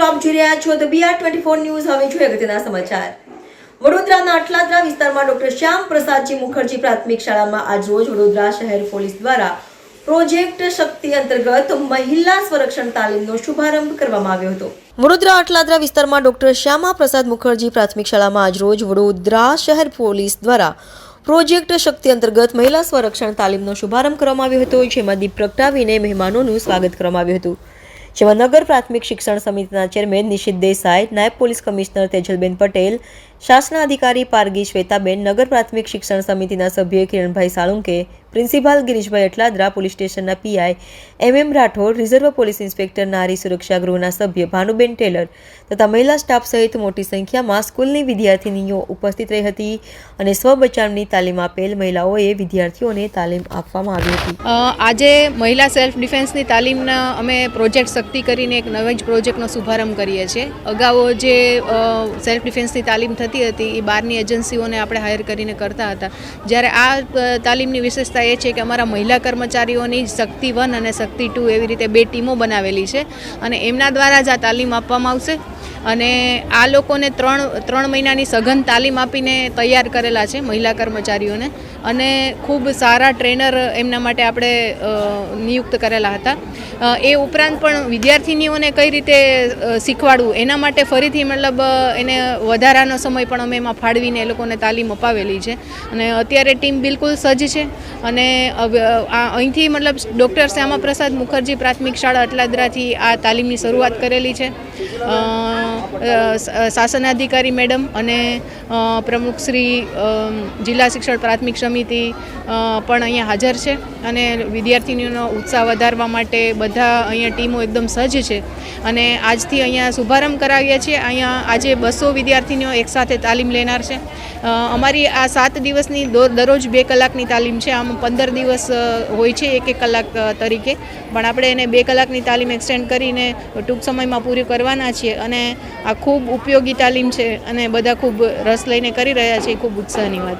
જોઈ રહ્યા છો તો બીઆર ટ્વેન્ટી ફોર ન્યૂઝ હવે જોઈએ અગત્યના સમાચાર. વડોદરાના અટલાદરા વિસ્તારમાં ડોક્ટર શ્યામ પ્રસાદજી મુખર્જી પ્રાથમિક શાળામાં આજરોજ વડોદરા શહેર પોલીસ દ્વારા પ્રોજેક્ટ શક્તિ અંતર્ગત મહિલા સંરક્ષણ તાલીમનો શુભારંભ કરવામાં આવ્યો હતો. વડોદરા અટલાદરા વિસ્તારમાં ડોક્ટર શ્યામા પ્રસાદ મુખર્જી પ્રાથમિક શાળામાં આજરોજ વડોદરા શહેર પોલીસ દ્વારા પ્રોજેક્ટ શક્તિ અંતર્ગત મહિલા સંરક્ષણ તાલીમનો શુભારંભ કરવામાં આવ્યો હતો, જેમાં દીપ પ્રગટાવીને મહેમાનોનું સ્વાગત કરવામાં આવ્યું હતું. જેમાં નગર પ્રાથમિક શિક્ષણ સમિતિના ચેરમેન નિશિત દેસાઈ નાયબ પોલીસ કમિશનર તેજલબેન પટેલ શાસના અધિકારી પારગી શ્વેતાબેન નગર પ્રાથમિક શિક્ષણ સમિતિના સભ્ય કિરણભાઈ સાળુંકે પ્રિન્સિપાલ ગિરીશભાઈ અટલાદરા પોલીસ સ્ટેશનના PI M M Rathod, reserve police inspector નારી સુરક્ષા ગૃહના સભ્ય ભાનુબેન ટેલર તથા મહિલા સ્ટાફ સહિત મોટી સંખ્યામાં સ્કૂલની વિદ્યાર્થીનીઓ ઉપસ્થિત રહી હતી અને સ્વ બચાવની તાલીમ આપેલ મહિલાઓએ વિદ્યાર્થીઓને તાલીમ આપવામાં આવી હતી. આજે મહિલા સેલ્ફ ડિફેન્સની તાલીમના અમે પ્રોજેક્ટ શક્તિ કરીને એક નવા જ પ્રોજેક્ટનો શુભારંભ કરીએ છીએ. અગાઉ જે સેલ્ફ ડિફેન્સની તાલીમ થતી હતી એ બહારની એજન્સીઓને આપણે હાયર કરીને કરતા હતા. જ્યારે આ તાલીમની વિશેષતા એ છે કે અમારા મહિલા કર્મચારીઓની શક્તિ વન અને શક્તિ ટુ એવી રીતે બે ટીમો બનાવેલી છે અને એમના દ્વારા જ આ તાલીમ આપવામાં આવશે. અને આ લોકોને ત્રણ ત્રણ મહિનાની સઘન તાલીમ આપીને તૈયાર કરેલા છે મહિલા કર્મચારીઓને. અને ખૂબ સારા ટ્રેનર એમના માટે આપણે નિયુક્ત કરેલા હતા. એ ઉપરાંત પણ વિદ્યાર્થીનીઓને કઈ રીતે શીખવાડવું એના માટે ફરીથી મતલબ એને વધારાનો સમય પણ અમે એમાં ફાળવીને એ લોકોને તાલીમ અપાવેલી છે. અને અત્યારે ટીમ બિલકુલ સજ્જ છે. અને અહીંથી મતલબ ડૉક્ટર શ્યામાપ્રસાદ મુખર્જી પ્રાથમિક શાળા અટલાદરાથી આ તાલીમની શરૂઆત કરેલી છે. શાસનાધિકારી મેડમ અને અ, પ્રમુખ શ્રી અમ, જિલ્લા શિક્ષણ પ્રાથમિક સમિતિ પણ અહીંયા હાજર છે અને વિદ્યાર્થીનીઓનો ઉત્સાહ વધારવા માટે બધા અહીંયા ટીમો એકદમ સજ્જ છે. અને આજથી અહીંયા શુભારંભ કરાવ્યા છીએ. અહીંયા આજે બસો વિદ્યાર્થીનીઓ એકસાથે તાલીમ લેનાર છે. અમારી આ સાત દિવસની દરરોજ બે કલાકની તાલીમ છે. આમ પંદર દિવસ હોય છે એક એક કલાક તરીકે. પણ આપણે એને બે કલાકની તાલીમ એક્સટેન્ડ કરીને ટૂંક સમયમાં પૂરી કરવાના છીએ. અને આ ખૂબ ઉપયોગી તાલીમ છે અને બધા ખૂબ રસ લઈને કરી રહ્યા છે એ ખૂબ ઉત્સાહની વાત